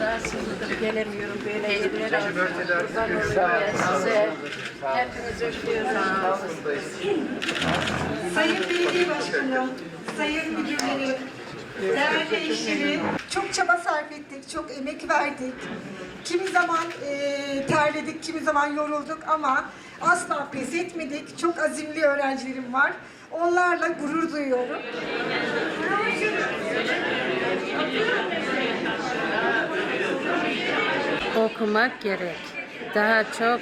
rahatsızlıktır. Gelemiyorum böyle yerlere. Kurban oluyorum ben size. Hepinizi öpüyorum. Sayın Belediye Başkanım, Sayın Müdürlerim, değerli eşlerim, çok çaba sarf ettik, çok emek verdik. Kimi zaman eee, terledik, kimi zaman yorulduk ama asla pes etmedik. Çok azimli öğrencilerim var. Onlarla gurur duyuyorum. Okumak gerek. Daha çok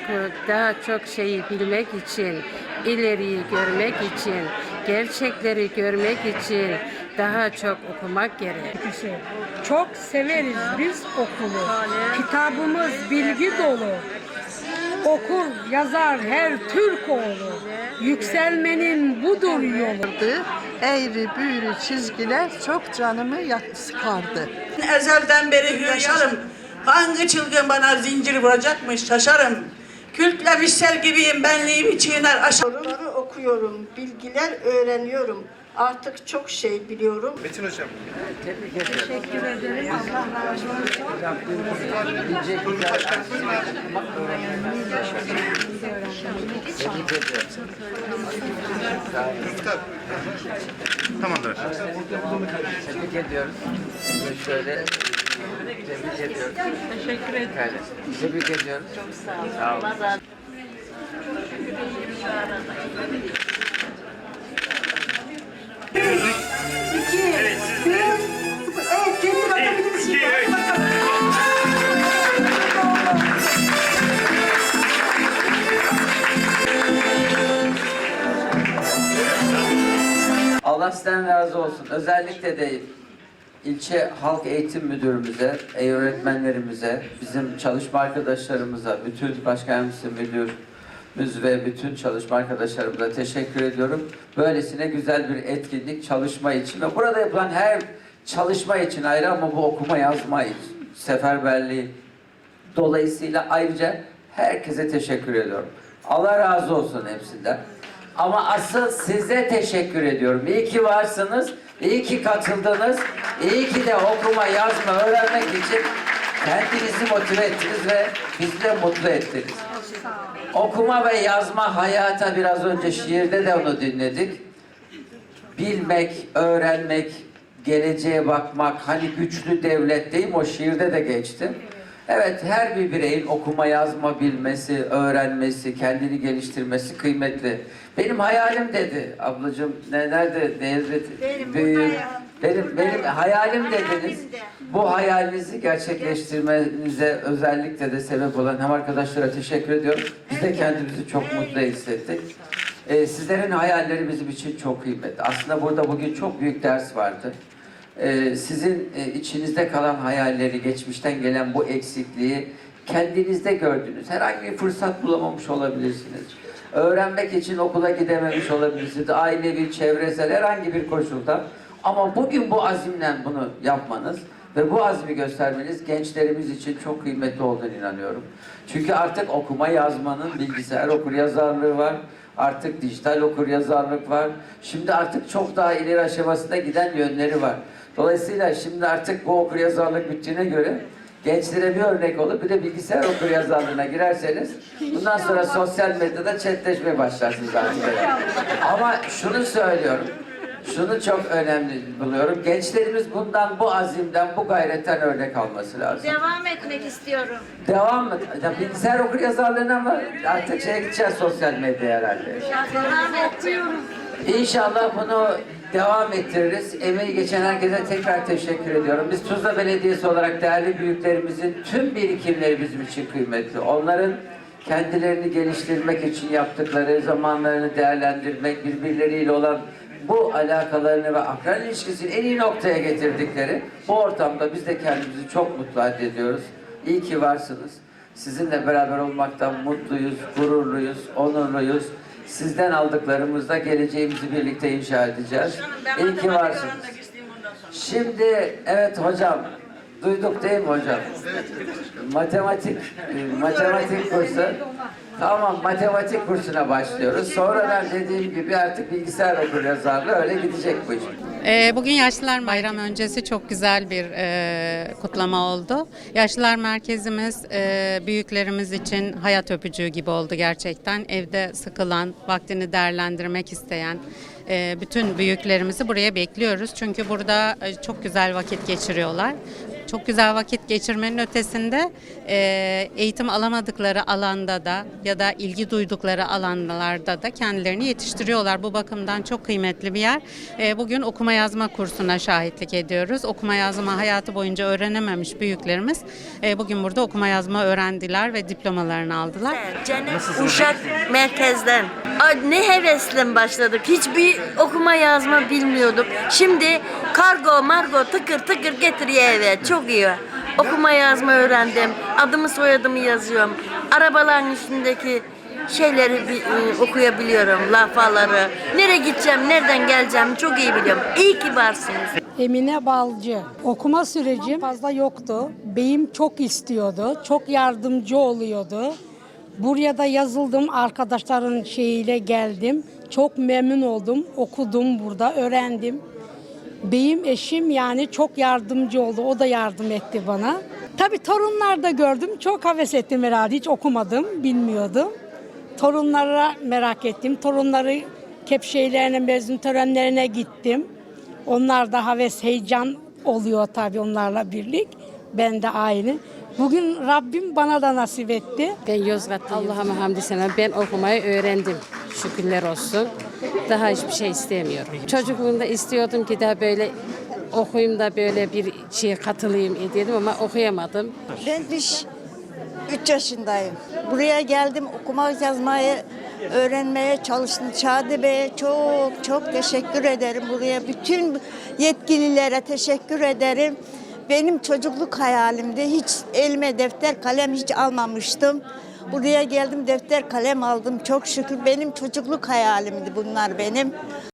daha çok şeyi bilmek için, ileriyi görmek için, gerçekleri görmek için daha çok okumak gerek. Çok severiz biz okulu. Kitabımız bilgi dolu. Okur, yazar her Türk oğlu. Yükselmenin budur yolu. eğri büğrü çizgiler çok canımı sıkardı. Ezelden beri hüyaşarım. Hangi çılgın bana zincir vuracakmış? Şaşarım. Kültle vişsel gibiyim. Benliğimi çiğner aşağı. Soruları okuyorum, bilgiler öğreniyorum. Artık çok şey biliyorum. Tamamdır. Tebrik ediyoruz. Ve şöyle tebrik ediyoruz. Teşekkür ederim. Tebrik ediyoruz. Çok sağ olun. Sağ olun. Allah sizden razı olsun. Özellikle de ilçe halk eğitim müdürümüze, ey öğretmenlerimize, bizim çalışma arkadaşlarımıza, bütün başkanımız, müdürümüz ve bütün çalışma arkadaşlarımıza teşekkür ediyorum. Böylesine güzel bir etkinlik çalışma için ve burada yapılan her çalışma için ayrı ama bu okuma yazma seferberliği dolayısıyla ayrıca herkese teşekkür ediyorum. Allah razı olsun hepsinden. Ama asıl size teşekkür ediyorum. İyi ki varsınız, iyi ki katıldınız, iyi ki de okuma, yazma, öğrenmek için kendinizi motive ettiniz ve bizi de mutlu ettiniz. Okuma ve yazma hayata biraz önce şiirde de onu dinledik. Bilmek, öğrenmek, geleceğe bakmak, hani güçlü devlet değil mi? O şiirde de geçti. Evet, her bir bireyin okuma yazma bilmesi, öğrenmesi, kendini geliştirmesi kıymetli. Benim hayalim dedi ablacığım. Ne, nerede? Devlet, Benim buradayım. Benim, benim hayalim dediniz. Hayalim de. Bu hayalinizi gerçekleştirmenize özellikle de sebep olan hem arkadaşlara teşekkür ediyorum. Biz de kendimizi çok mutlu hissettik. Ee, sizlerin hayalleri bizim için çok kıymetli. Aslında burada bugün çok büyük ders vardı. Ee, sizin e, içinizde kalan hayalleri, geçmişten gelen bu eksikliği kendinizde gördünüz. Herhangi bir fırsat bulamamış olabilirsiniz. Öğrenmek için okula gidememiş olabilirsiniz. Ailevi, çevresel herhangi bir koşulda. Ama bugün bu azimle bunu yapmanız ve bu azmi göstermeniz gençlerimiz için çok kıymetli olduğunu inanıyorum. Çünkü artık okuma yazmanın bilgisayar okuryazarlığı var. Artık dijital okuryazarlık var. Şimdi artık çok daha ileri aşamasında giden yönleri var. Dolayısıyla şimdi artık bu okuryazarlık bittiğine göre gençlere bir örnek olup bir de bilgisayar okuryazarlığına girerseniz bundan sonra sosyal medyada chatleşmeye başlarsınız artık. Ama şunu söylüyorum. Şunu çok önemli buluyorum. Gençlerimiz bundan, bu azimden, bu gayretten örnek alması lazım. Devam etmek istiyorum. Devam mı? Ya bilgisayar okur yazarlığına mı? Artık şeye gideceğiz sosyal medyaya herhalde. Devam ediyorum. İnşallah bunu devam ettiririz. Emeği geçen herkese tekrar teşekkür ediyorum. Biz Tuzla Belediyesi olarak değerli büyüklerimizin tüm birikimleri bizim için kıymetli. Onların kendilerini geliştirmek için yaptıkları, zamanlarını değerlendirmek, birbirleriyle olan bu alakalarını ve akran ilişkisini en iyi noktaya getirdikleri bu ortamda biz de kendimizi çok mutlu ediyoruz. İyi ki varsınız. Sizinle beraber olmaktan mutluyuz, gururluyuz, onurluyuz. Sizden aldıklarımızla geleceğimizi birlikte inşa edeceğiz. İyi ki varsınız. Şimdi evet hocam duyduk değil mi hocam? Matematik, e, matematik kursu. Tamam, matematik kursuna başlıyoruz. Sonradan dediğim gibi artık bilgisayar okuryazarlığı öyle gidecek bu iş. Ee, Bugün Yaşlılar Bayram öncesi çok güzel bir e, kutlama oldu. Yaşlılar Merkezimiz e, büyüklerimiz için hayat öpücüğü gibi oldu gerçekten. Evde sıkılan, vaktini değerlendirmek isteyen e, bütün büyüklerimizi buraya bekliyoruz. Çünkü burada e, çok güzel vakit geçiriyorlar. Çok güzel vakit geçirmenin ötesinde e, eğitim alamadıkları alanda da ya da ilgi duydukları alanlarda da kendilerini yetiştiriyorlar. Bu bakımdan çok kıymetli bir yer. E, bugün okuma yazma kursuna şahitlik ediyoruz. Okuma yazma hayatı boyunca öğrenememiş büyüklerimiz e, bugün burada okuma yazma öğrendiler ve diplomalarını aldılar. Cennet Uşak Merkez'den. Ne hevesle başladık. Hiçbir okuma yazma bilmiyorduk. Şimdi kargo margo tıkır tıkır getiriyor eve. Çok iyi. Okuma yazma öğrendim. Adımı soyadımı yazıyorum. Arabaların üstündeki şeyleri bi- ıı, okuyabiliyorum. Lafaları. Nereye gideceğim, nereden geleceğim çok iyi biliyorum. İyi ki varsınız. Emine Balcı. Okuma sürecim fazla yoktu. Beyim çok istiyordu. Çok yardımcı oluyordu. Buraya da yazıldım. Arkadaşların şeyiyle geldim. Çok memnun oldum. Okudum burada, öğrendim. Beyim eşim yani çok yardımcı oldu. O da yardım etti bana. Tabii torunlar da gördüm. Çok heves ettim herhalde. Hiç okumadım, bilmiyordum. Torunlara merak ettim. Torunları kepşelerine, mezun törenlerine gittim. Onlar da heves, heyecan oluyor tabii onlarla birlik. Ben de aynı. Bugün Rabbim bana da nasip etti. Ben Yozgat'tayım. Allah'a hamdü selam. Ben okumayı öğrendim. Şükürler olsun. Daha hiçbir şey istemiyorum. Çocukluğumda istiyordum ki daha böyle okuyayım da böyle bir şeye katılayım ediyordum ama okuyamadım. Ben 3 yaşındayım. Buraya geldim okuma yazmayı öğrenmeye çalıştım. Şadi Bey'e çok çok teşekkür ederim. Buraya bütün yetkililere teşekkür ederim. Benim çocukluk hayalimdi. Hiç elime defter kalem hiç almamıştım. Buraya geldim defter kalem aldım. Çok şükür benim çocukluk hayalimdi bunlar benim.